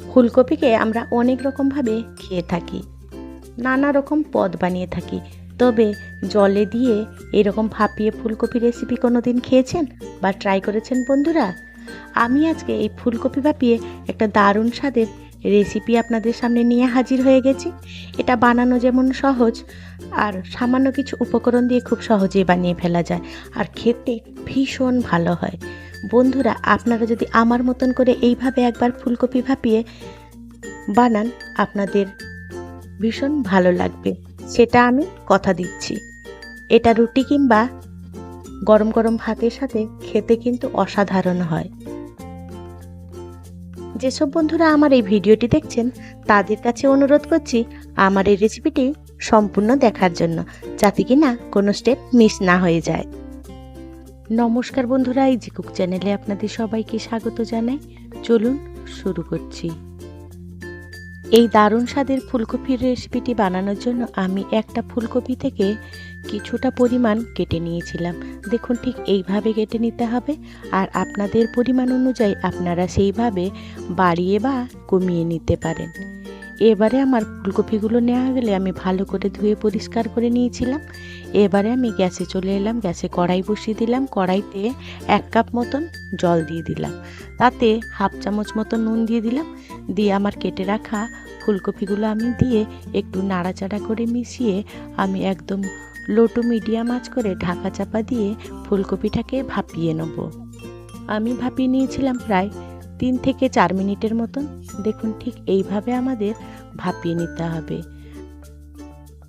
ফুলকপিকে আমরা অনেক রকমভাবে খেয়ে থাকি, নানা রকম পদ বানিয়ে থাকি। তবে জলে দিয়ে এরকম ভাপিয়ে ফুলকপি রেসিপি কোনো দিন খেয়েছেন বা ট্রাই করেছেন বন্ধুরা? আমি আজকে এই ফুলকপি ভাপিয়ে একটা দারুণ স্বাদের রেসিপি আপনাদের সামনে নিয়ে হাজির হয়ে গেছি। এটা বানানো যেমন সহজ, আর সামান্য কিছু উপকরণ দিয়ে খুব সহজেই বানিয়ে ফেলা যায়, আর খেতে ভীষণ ভালো হয়। বন্ধুরা, আপনারা যদি আমার মতন করে এইভাবে একবার ফুলকপি ভাপিয়ে বানান, আপনাদের ভীষণ ভালো লাগবে। সেটা আমি কথা দিচ্ছি। এটা রুটি কিংবা গরম গরম ভাতের সাথে খেতে কিন্তু অসাধারণ হয়। যেসব বন্ধুরা আমার এই ভিডিওটি দেখছেন, তাদের কাছে অনুরোধ করছি আমার এই রেসিপিটি সম্পূর্ণ দেখার জন্য, যাতে কি না কোনো স্টেপ মিস না হয়ে যায়। নমস্কার বন্ধুরা, এই জি কুক চ্যানেলে আপনাদের সবাইকে স্বাগত জানাই। চলুন শুরু করছি। এই দারুণ স্বাদের ফুলকপির রেসিপিটি বানানোর জন্য আমি একটা ফুলকপি থেকে কিছুটা পরিমাণ কেটে নিয়েছিলাম। দেখুন, ঠিক এইভাবে কেটে নিতে হবে আর আপনাদের পরিমাণ অনুযায়ী আপনারা সেইভাবে বাড়িয়ে বা কমিয়ে নিতে পারেন। এবারে আমার ফুলকপিগুলো নেওয়া গেলে আমি ভালো করে ধুয়ে পরিষ্কার করে নিয়েছিলাম। এবারে আমি গ্যাসে চলে এলাম, গ্যাসে কড়াই বসিয়ে দিলাম। কড়াইতে এক কাপ মতন জল দিয়ে দিলাম। তাতে হাফ চামচ মতো নুন দিয়ে দিলাম। দিয়ে আমার কেটে রাখা ফুলকপিগুলো আমি দিয়ে একটু নাড়াচাড়া করে মিশিয়ে আমি একদম লো টু মিডিয়াম আঁচ করে ঢাকা চাপা দিয়ে ফুলকপিটাকে ভাপিয়ে নেব। আমি ভাপিয়ে নিয়েছিলাম প্রায় তিন থেকে চার মিনিটের মতন। দেখুন ঠিক এইভাবে আমাদের ভাপিয়ে নিতে হবে।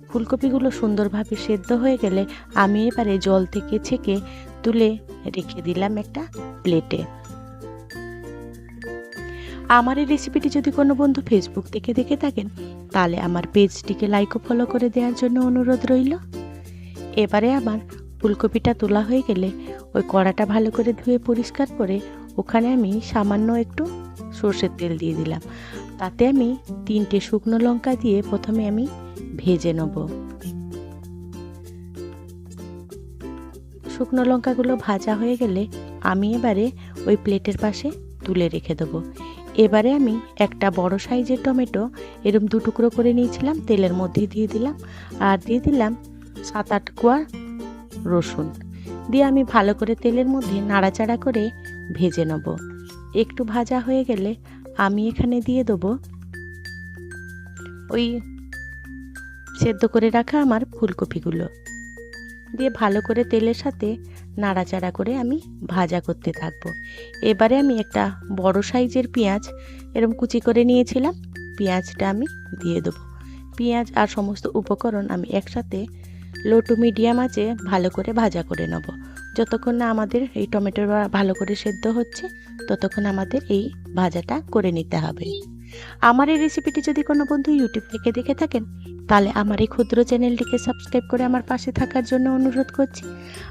ফুলকপিগুলো সুন্দরভাবে সেদ্ধ হয়ে গেলে আমি এবারে জল থেকে ছেঁকে তুলে রেখে দিলাম একটা প্লেটে। আমার এই রেসিপিটি যদি কোনো বন্ধু ফেসবুক থেকে দেখে থাকেন, তাহলে আমার পেজটিকে লাইক ও ফলো করে দেওয়ার জন্য অনুরোধ রইল। এবারে আমার ফুলকপিটা তোলা হয়ে গেলে ওই কড়াটা ভালো করে ধুয়ে পরিষ্কার করে ওখানে আমি সামান্য একটু সর্ষের তেল দিয়ে দিলাম। তাতে আমি তিনটে শুকনো লঙ্কা দিয়ে প্রথমে আমি ভেজে নেব। শুকনো লঙ্কাগুলো ভাজা হয়ে গেলে আমি এবারে ওই প্লেটের পাশে তুলে রেখে দেবো। এবারে আমি একটা বড় সাইজের টমেটো এরম দু টুকরো করে নিয়েছিলাম, তেলের মধ্যে দিয়ে দিলাম আর দিয়ে দিলাম সাত আট কোয়া রসুন। দিয়ে আমি ভালো করে তেলের মধ্যে নাড়াচাড়া করে ভেজে নেব। একটু ভাজা হয়ে গেলে আমি এখানে দিয়ে দেবো ওই সেদ্ধ করে রাখা আমার ফুলকপিগুলো। দিয়ে ভালো করে তেলের সাথে নাড়াচাড়া করে আমি ভাজা করতে থাকব। এবারে আমি একটা বড় সাইজের পেঁয়াজ, এরম কুচি করে নিয়েছিলাম, পেঁয়াজটা আমি দিয়ে দেবো। পেঁয়াজ আর সমস্ত উপকরণ আমি একসাথে লো টু মিডিয়াম আছে ভালো করে ভাজা করে নেব। যতক্ষণ না আমাদের এই টমেটো ভালো করে সেদ্ধ হচ্ছে, ততক্ষণ আমাদের এই ভাজাটা করে নিতে হবে। আমার এই রেসিপিটি যদি কোনো বন্ধু ইউটিউব থেকে দেখে থাকেন, তাহলে আমার এই ক্ষুদ্র চ্যানেলটিকে সাবস্ক্রাইব করে আমার পাশে থাকার জন্য অনুরোধ করছি।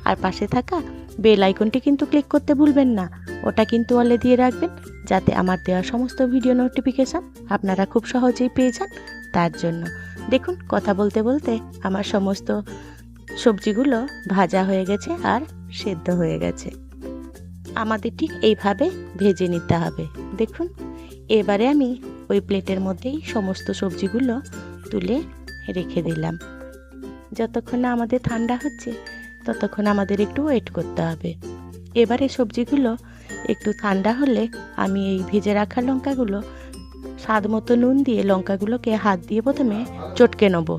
আর পাশে থাকা বেল আইকনটি কিন্তু ক্লিক করতে ভুলবেন না। ওটা কিন্তু অলে দিয়ে রাখবেন, যাতে আমার দেওয়া সমস্ত ভিডিও নোটিফিকেশান আপনারা খুব সহজেই পেয়ে যান তার জন্য। দেখুন, কথা বলতে বলতে আমার সমস্ত সবজিগুলো ভাজা হয়ে গেছে আর সেদ্ধ হয়ে গেছে। আমাদের ঠিক এইভাবে ভেজে নিতে হবে। দেখুন, এবারে আমি ওই প্লেটের মধ্যেই সমস্ত সবজিগুলো তুলে রেখে দিলাম। যতক্ষণ না আমাদের ঠান্ডা হচ্ছে, ততক্ষণ আমাদের একটু ওয়েট করতে হবে। এবারে সবজিগুলো একটু ঠান্ডা হলে আমি এই ভেজে রাখা লঙ্কাগুলো, স্বাদ মতো নুন দিয়ে লঙ্কাগুলোকে হাত দিয়ে প্রথমে চটকে নেব।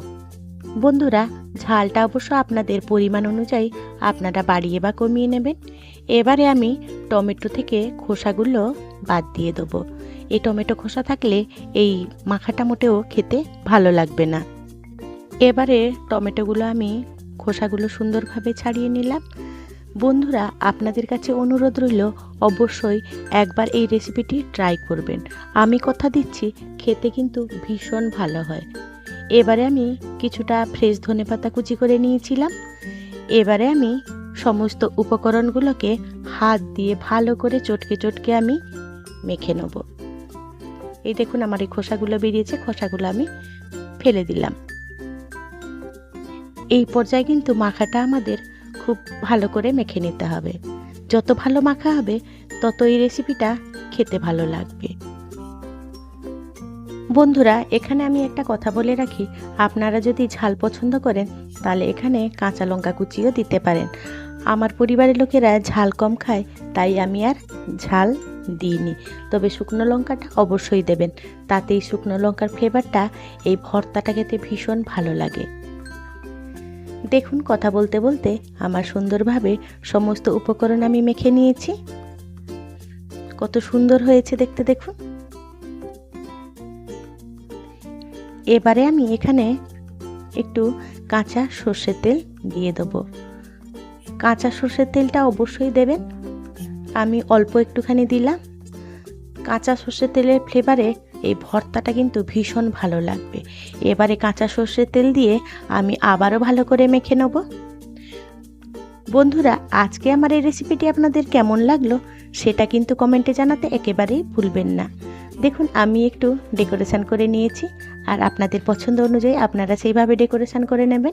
বন্ধুরা ঝালটা অবশ্য আপনাদের পরিমাণ অনুযায়ী আপনারা বাড়িয়ে বা কমিয়ে নেবেন। এবারে আমি টমেটো থেকে খোসাগুলো বাদ দিয়ে দেবো। এই টমেটো খোসা থাকলে এই মাখাটা মোটেও খেতে ভালো লাগবে না। এবারে টমেটোগুলো আমি খোসাগুলো সুন্দরভাবে ছাড়িয়ে নিলাম। বন্ধুরা, আপনাদের কাছে অনুরোধ রইল অবশ্যই একবার এই রেসিপিটি ট্রাই করবেন। আমি কথা দিচ্ছি, খেতে কিন্তু ভীষণ ভালো হয়। এবারে আমি কিছুটা ফ্রেশ ধনে পাতা কুচি করে নিয়েছিলাম। এবারে আমি সমস্ত উপকরণগুলোকে হাত দিয়ে ভালো করে চটকে চটকে আমি মেখে নেব। এই দেখুন আমার এই খোসাগুলো বেরিয়েছে, খোসাগুলো আমি ফেলে দিলাম। এই পর্যায়ে কিন্তু মাখাটা আমাদের খুব ভালো করে মেখে নিতে হবে। যত ভালো মাখা হবে তত এই রেসিপিটা খেতে ভালো লাগবে। বন্ধুরা, এখানে আমি একটা কথা বলে রাখি। আপনারা যদি ঝাল পছন্দ করেন, তাহলে এখানে কাঁচা লঙ্কা কুচিও দিতে পারেন। আমার পরিবারের লোকেরা ঝাল কম খায়, তাই আমি আর ঝাল দিইনি। তবে শুকনো লঙ্কাটা অবশ্যই দেবেন। তাতেই শুকনো লঙ্কার ফ্লেভারটা, এই ভর্তাটা খেতে ভীষণ ভালো লাগে। দেখুন, কথা বলতে বলতে আমার সুন্দরভাবে সমস্ত উপকরণ আমি মেখে নিয়েছি। কত সুন্দর হয়েছে দেখতে দেখুন। এবারে আমি এখানে একটু কাঁচা সর্ষের তেল দিয়ে দেবো। কাঁচা সর্ষের তেলটা অবশ্যই দেবেন। আমি অল্প একটুখানি দিলাম। কাঁচা সর্ষের তেলের ফ্লেভারে এই ভর্তাটা কিন্তু ভীষণ ভালো লাগবে। এবারে কাঁচা সর্ষের তেল দিয়ে আমি আবারও ভালো করে মেখে নেব। বন্ধুরা, আজকে আমার এই রেসিপিটি আপনাদের কেমন লাগল সেটা কিন্তু কমেন্টে জানাতে একেবারেই ভুলবেন না। দেখুন, আমি একটু ডেকোরেশন করে নিয়েছি। আর আপনাদের পছন্দ অনুযায়ী আপনারা সেইভাবে ডেকোরেশন করে নেবেন।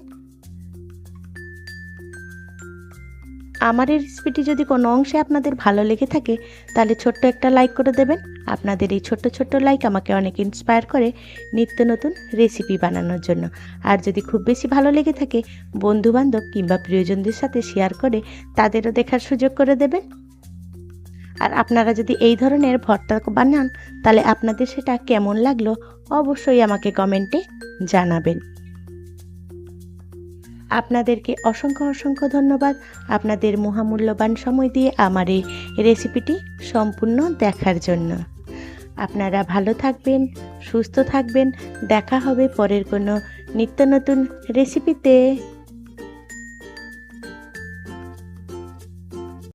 আমার এই রেসিপিটি যদি কোনো অংশে আপনাদের ভালো লেগে থাকে, তাহলে ছোট্ট একটা লাইক করে দেবেন। আপনাদের এই ছোট্ট ছোট্ট লাইক আমাকে অনেক ইন্সপায়ার করে নিত্য নতুন রেসিপি বানানোর জন্য। আর যদি খুব বেশি ভালো লেগে থাকে, বন্ধুবান্ধব কিংবা প্রিয়জনদের সাথে শেয়ার করে তাদেরও দেখার সুযোগ করে দেবেন। আর আপনারা যদি এই ধরনের ভর্তা বানান, তাহলে আপনাদের সেটা কেমন লাগল অবশ্যই আমাকে কমেন্টে জানাবেন। আপনাদেরকে অসংখ্য অসংখ্য ধন্যবাদ। আপনাদের মহামূল্যবান সময় দিয়ে আমার এই রেসিপিটি সম্পূর্ণ দেখার জন্য। আপনারা ভালো থাকবেন, সুস্থ থাকবেন। দেখা হবে পরের কোনো নিত্য নতুন রেসিপিতে।